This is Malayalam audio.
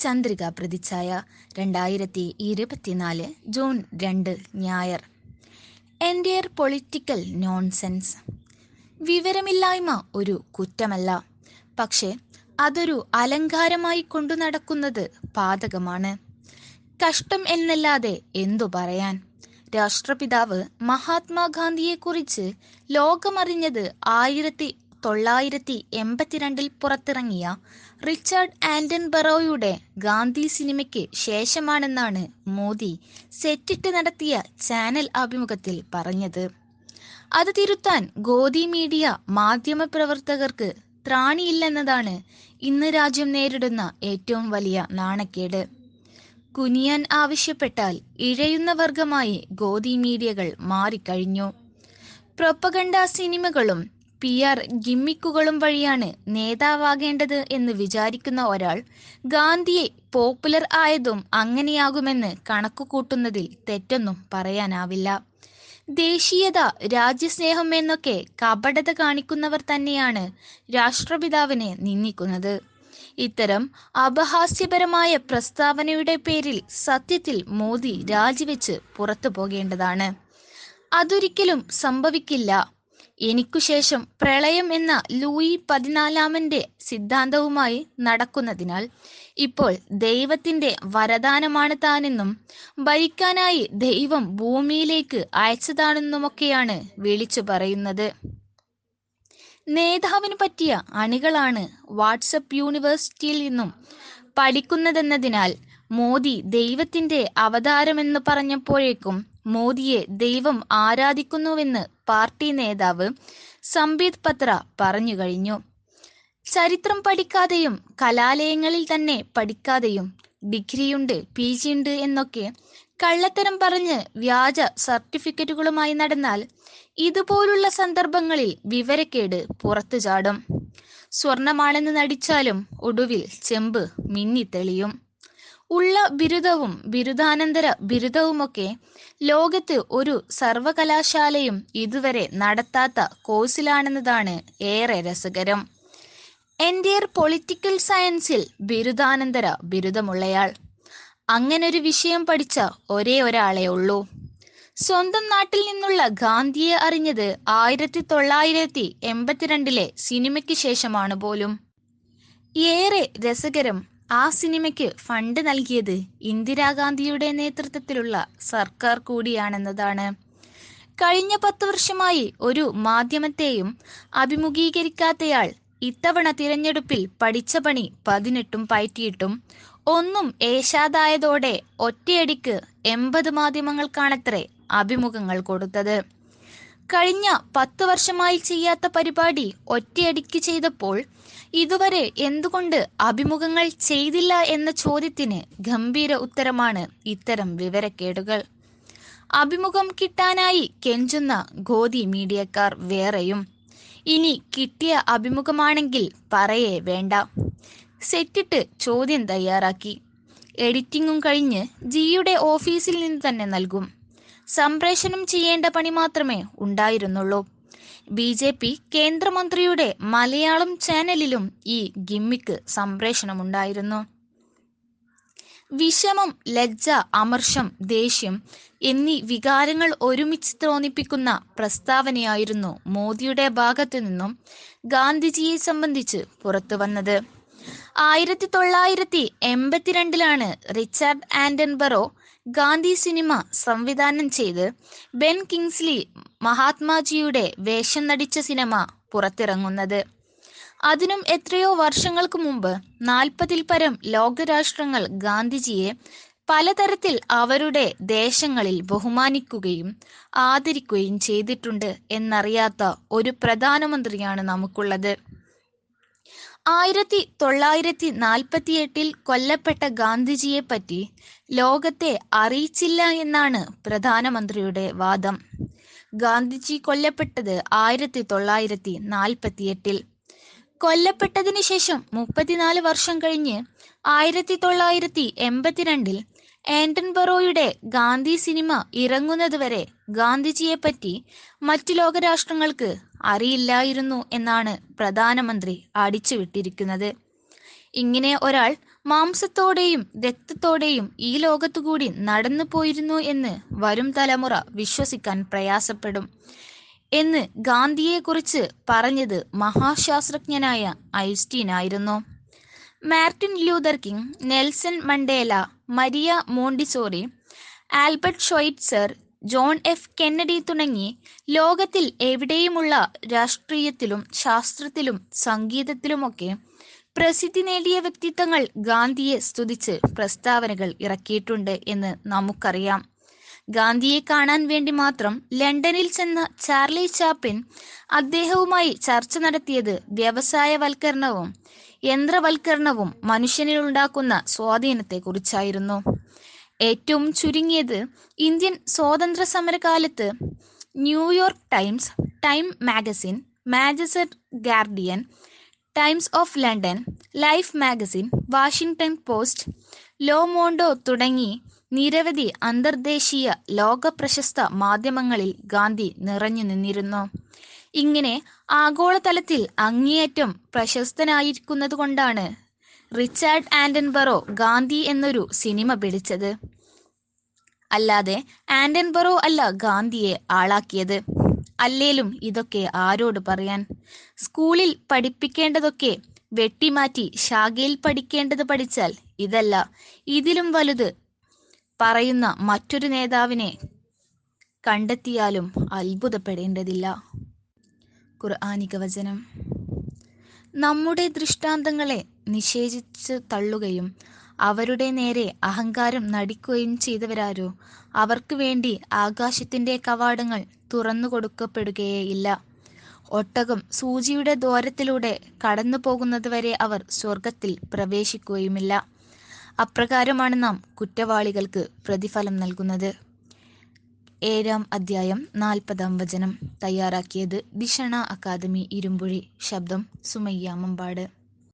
ചന്ദ്രിക പ്രതിച്ഛായ രണ്ടായിരത്തി ഇരുപത്തിനാല് ജൂൺ രണ്ട് ഞായർ. എൻഡിയർ പൊളിറ്റിക്കൽ നോൺസെൻസ്. വിവരമില്ലായ്മ ഒരു കുറ്റമല്ല. പക്ഷേ അതൊരു അലങ്കാരമായി കൊണ്ടു നടക്കുന്നത് പാതകമാണ്. കഷ്ടം എന്നല്ലാതെ എന്തു പറയാൻ? രാഷ്ട്രപിതാവ് മഹാത്മാഗാന്ധിയെക്കുറിച്ച് ലോകമറിഞ്ഞത് ആയിരത്തി തൊള്ളായിരത്തി എൺപത്തിരണ്ടിൽ പുറത്തിറങ്ങിയ റിച്ചാർഡ് ആൻഡൻ ബറോയുടെ ഗാന്ധി സിനിമയ്ക്ക് ശേഷമാണെന്നാണ് മോദി സെറ്റിട്ട് നടത്തിയ ചാനൽ അഭിമുഖത്തിൽ പറഞ്ഞത്. അത് തിരുത്താൻ ഗോദി മീഡിയ മാധ്യമ പ്രവർത്തകർക്ക് ത്രാണിയില്ലെന്നതാണ് ഇന്ന് രാജ്യം നേരിടുന്ന ഏറ്റവും വലിയ നാണക്കേട്. കുനിയാൻ ആവശ്യപ്പെട്ടാൽ ഇഴയുന്ന വർഗമായി ഗോദി മീഡിയകൾ മാറിക്കഴിഞ്ഞു. പ്രൊപ്പഗണ്ട സിനിമകളും പി ആർ ഗിമ്മിക്കുകളും വഴിയാണ് നേതാവാകേണ്ടത് എന്ന് വിചാരിക്കുന്ന ഒരാൾ ഗാന്ധിയെ പോപ്പുലർ ആയതും അങ്ങനെയാകുമെന്ന് കണക്കുകൂട്ടുന്നതിൽ തെറ്റൊന്നും പറയാനാവില്ല. ദേശീയത രാജ്യസ്നേഹം എന്നൊക്കെ കപടത കാണിക്കുന്നവർ തന്നെയാണ് രാഷ്ട്രപിതാവിനെ നിന്ദിക്കുന്നത്. ഇത്തരം അപഹാസ്യപരമായ പ്രസ്താവനയുടെ പേരിൽ സത്യത്തിൽ മോദി രാജിവെച്ച് പുറത്തു പോകേണ്ടതാണ് അതൊരിക്കലും സംഭവിക്കില്ല. എനിക്കു ശേഷം പ്രളയം എന്ന ലൂയി പതിനാലാമന്റെ സിദ്ധാന്തവുമായി നടക്കുന്നതിനാൽ ഇപ്പോൾ ദൈവത്തിന്റെ വരദാനമാണ് താനെന്നും ഭരിക്കാനായി ദൈവം ഭൂമിയിലേക്ക് അയച്ചതാണെന്നുമൊക്കെയാണ് വിളിച്ചു പറയുന്നത്. നേതാവിന് പറ്റിയ അണികളാണ് വാട്സപ്പ് യൂണിവേഴ്സിറ്റിയിൽ നിന്നും പഠിക്കുന്നതെന്നതിനാൽ മോദി ദൈവത്തിന്റെ അവതാരമെന്ന് പറഞ്ഞപ്പോഴേക്കും മോദിയെ ദൈവം ആരാധിക്കുന്നുവെന്ന് പാർട്ടി നേതാവ് സംബീത് പത്ര പറഞ്ഞു കഴിഞ്ഞു. ചരിത്രം പഠിക്കാതെയും കലാലയങ്ങളിൽ തന്നെ പഠിക്കാതെയും ഡിഗ്രിയുണ്ട് പി ജി ഉണ്ട് എന്നൊക്കെ കള്ളത്തരം പറഞ്ഞ് വ്യാജ സർട്ടിഫിക്കറ്റുകളുമായി നടന്നാൽ ഇതുപോലുള്ള സന്ദർഭങ്ങളിൽ വിവരക്കേട് പുറത്തു ചാടും സ്വർണമാണെന്ന് നടിച്ചാലും ഒടുവിൽ ചെമ്പ് മിന്നിത്തെളിയും. ഉള്ള ബിരുദവും ബിരുദാനന്തര ബിരുദവുമൊക്കെ ലോകത്ത് ഒരു സർവകലാശാലയും ഇതുവരെ നടത്താത്ത കോഴ്സിലാണെന്നതാണ് ഏറെ രസകരം. എൻഡിയർ പൊളിറ്റിക്കൽ സയൻസിൽ ബിരുദാനന്തര ബിരുദമുള്ളയാൾ. അങ്ങനൊരു വിഷയം പഠിച്ച ഒരേ ഒരാളെ ഉള്ളൂ. സ്വന്തം നാട്ടിൽ നിന്നുള്ള ഗാന്ധിയെ അറിഞ്ഞത് ആയിരത്തി തൊള്ളായിരത്തി എൺപത്തിരണ്ടിലെ സിനിമയ്ക്ക് ശേഷമാണ് പോലും. ഏറെ രസകരം ആ സിനിമയ്ക്ക് ഫണ്ട് നൽകിയത് ഇന്ദിരാഗാന്ധിയുടെ നേതൃത്വത്തിലുള്ള സർക്കാർ കൂടിയാണെന്നതാണ്. കഴിഞ്ഞ പത്ത് വർഷമായി ഒരു മാധ്യമത്തെയും അഭിമുഖീകരിക്കാത്തയാൾ ഇത്തവണ തിരഞ്ഞെടുപ്പിൽ പഠിച്ച പണി പതിനെട്ടും പയറ്റിയിട്ടും ഒന്നും ഏശാതായതോടെ ഒറ്റയടിക്ക് എൺപത് മാധ്യമങ്ങൾക്കാണത്രേ അഭിമുഖങ്ങൾ കൊടുത്തത്. കഴിഞ്ഞ പത്ത് വർഷമായി ചെയ്യാത്ത പരിപാടി ഒറ്റയടിക്ക് ചെയ്തപ്പോൾ ഇതുവരെ എന്തുകൊണ്ട് അഭിമുഖങ്ങൾ ചെയ്തില്ല എന്ന ചോദ്യത്തിന് ഗംഭീര ഉത്തരമാണ് ഇത്തരം വിവരക്കേടുകൾ. അഭിമുഖം കിട്ടാനായി കെഞ്ചുന്ന ഗോതി മീഡിയക്കാർ വേറെയും. ഇനി കിട്ടിയ അഭിമുഖമാണെങ്കിൽ പറയേ വേണ്ട. സെറ്റിട്ട് ചോദ്യം തയ്യാറാക്കി. എഡിറ്റിംഗും കഴിഞ്ഞ് ജിയുടെ ഓഫീസിൽ നിന്ന് തന്നെ നൽകും. സംപ്രേഷണം ചെയ്യേണ്ട പണി മാത്രമേ ഉണ്ടായിരുന്നുള്ളൂ. ബി ജെ പി കേന്ദ്രമന്ത്രിയുടെ മലയാളം ചാനലിലും ഈ ഗിമ്മിക്ക് സംപ്രേഷണമുണ്ടായിരുന്നു. വിഷമം ലജ്ജ അമർഷം ദേഷ്യം എന്നീ വികാരങ്ങൾ ഒരുമിച്ച് തോന്നിപ്പിക്കുന്ന പ്രസ്താവനയായിരുന്നു മോദിയുടെ ഭാഗത്തു നിന്നും ഗാന്ധിജിയെ സംബന്ധിച്ച് പുറത്തു വന്നത്. ആയിരത്തി തൊള്ളായിരത്തി എൺപത്തിരണ്ടിലാണ് റിച്ചാർഡ് ആൻഡൻബറോ ഗാന്ധി സിനിമ സംവിധാനം ചെയ്ത് ബെൻ കിങ്സ്ലി മഹാത്മാജിയുടെ വേഷം നടിച്ച സിനിമ പുറത്തിറങ്ങുന്നത്. അതിനും എത്രയോ വർഷങ്ങൾക്ക് മുമ്പ് നാൽപ്പതിൽ പരം ലോകരാഷ്ട്രങ്ങൾ ഗാന്ധിജിയെ പലതരത്തിൽ അവരുടെ ദേശങ്ങളിൽ ബഹുമാനിക്കുകയും ആദരിക്കുകയും ചെയ്തിട്ടുണ്ട് എന്നറിയാത്ത ഒരു പ്രധാനമന്ത്രിയാണ് നമുക്കുള്ളത്. ആയിരത്തി തൊള്ളായിരത്തി നാൽപ്പത്തി എട്ടിൽ കൊല്ലപ്പെട്ട ഗാന്ധിജിയെ പറ്റി ലോകത്തെ അറിയിച്ചില്ല എന്നാണ് പ്രധാനമന്ത്രിയുടെ വാദം. ഗാന്ധിജി കൊല്ലപ്പെട്ടത് ആയിരത്തി തൊള്ളായിരത്തി നാൽപ്പത്തി എട്ടിൽ കൊല്ലപ്പെട്ടതിന് ശേഷം മുപ്പത്തിനാല് വർഷം കഴിഞ്ഞ് ആയിരത്തി തൊള്ളായിരത്തി എൺപത്തിരണ്ടിൽ ആൻഡൻബറോയുടെ ഗാന്ധി സിനിമ ഇറങ്ങുന്നതുവരെ ഗാന്ധിജിയെപ്പറ്റി മറ്റു ലോകരാഷ്ട്രങ്ങൾക്ക് അറിയില്ലായിരുന്നു എന്നാണ് പ്രധാനമന്ത്രി അടിച്ചുവിട്ടിരിക്കുന്നത്. ഇങ്ങനെ ഒരാൾ മാംസത്തോടെയും രക്തത്തോടെയും ഈ ലോകത്തുകൂടി നടന്നു പോയിരുന്നു എന്ന് വരും തലമുറ വിശ്വസിക്കാൻ പ്രയാസപ്പെടും എന്ന് ഗാന്ധിയെക്കുറിച്ച് പറഞ്ഞത് മഹാശാസ്ത്രജ്ഞനായ ഐൻസ്റ്റീൻ ആയിരുന്നു. Martin Luther King Nelson Mandela Maria Montessori Albert Schweitzer John F Kennedy തുടങ്ങി ലോകത്തിൽ എവിടെയുമുള്ള രാഷ്ട്രീയത്തിലും ശാസ്ത്രത്തിലും സംഗീതത്തിലുമൊക്കെ പ്രസിദ്ധി നേടിയ വ്യക്തിത്വങ്ങൾ ഗാന്ധിയെ സ്തുതിച്ച് പ്രസ്താവനകൾ ഇറക്കിയിട്ടുണ്ട് എന്ന് നമുക്കറിയാം. ഗാന്ധിയെ കാണാൻ വേണ്ടി മാത്രം ലണ്ടനിൽ ചെന്ന ചാർലി ചാപ്പിൻ അദ്ദേഹവുമായി ചർച്ച നടത്തിയത് വ്യവസായവൽക്കരണവും യന്ത്രവൽക്കരണവും മനുഷ്യനിൽ ഉണ്ടാക്കുന്ന സ്വാധീനത്തെക്കുറിച്ചായിരുന്നു. ഏറ്റവും ചുരുങ്ങിയത് ഇന്ത്യൻ സ്വാതന്ത്ര്യ സമരകാലത്ത് New York Times Time magazine മാജസർ Guardian Times of London Life magazine Washington Post Le Monde തുടങ്ങി നിരവധി അന്തർദേശീയ ലോക പ്രശസ്ത മാധ്യമങ്ങളിൽ ഗാന്ധി നിറഞ്ഞു നിന്നിരുന്നു. ഇങ്ങനെ ആഗോളതലത്തിൽ അങ്ങേയറ്റം പ്രശസ്തനായിരിക്കുന്നതുകൊണ്ടാണ് റിച്ചാർഡ് ആൻഡൻബറോ ഗാന്ധി എന്നൊരു സിനിമ പിടിച്ചത്. അല്ലാതെ ആൻഡൻബറോ അല്ല ഗാന്ധിയെ ആളാക്കിയത്. അല്ലേലും ഇതൊക്കെ ആരോട് പറയാൻ? സ്കൂളിൽ പഠിപ്പിക്കേണ്ടതൊക്കെ വെട്ടിമാറ്റി ശാഖയിൽ പഠിക്കേണ്ടത് പഠിച്ചാൽ ഇതല്ല ഇതിലും വലുത് പറയുന്ന മറ്റൊരു നേതാവിനെ കണ്ടെത്തിയാലും അത്ഭുതപ്പെടേണ്ടതില്ല. ഖുർആാനിക വചനം. നമ്മുടെ ദൃഷ്ടാന്തങ്ങളെ നിഷേധിച്ച് തള്ളുകയും അവരുടെ നേരെ അഹങ്കാരം നടിക്കുകയും ചെയ്തവരാരോ? അവർക്ക് വേണ്ടി ആകാശത്തിന്റെ കവാടങ്ങൾ തുറന്നു കൊടുക്കപ്പെടുകയേയില്ല. ഒട്ടകം സൂചിയുടെ ദ്വാരത്തിലൂടെ കടന്നു പോകുന്നതുവരെ അവർ സ്വർഗത്തിൽ പ്രവേശിക്കുകയുമില്ല. അപ്രകാരമാണ് നാം കുറ്റവാളികൾക്ക് പ്രതിഫലം നൽകുന്നത്. ഏഴാം അധ്യായം നാൽപ്പതാം വചനം തയ്യാറാക്കിയത് ദിഷണ അക്കാദമി ഇരുമ്പുഴി ശബ്ദം സുമയ്യ മമ്പാട്.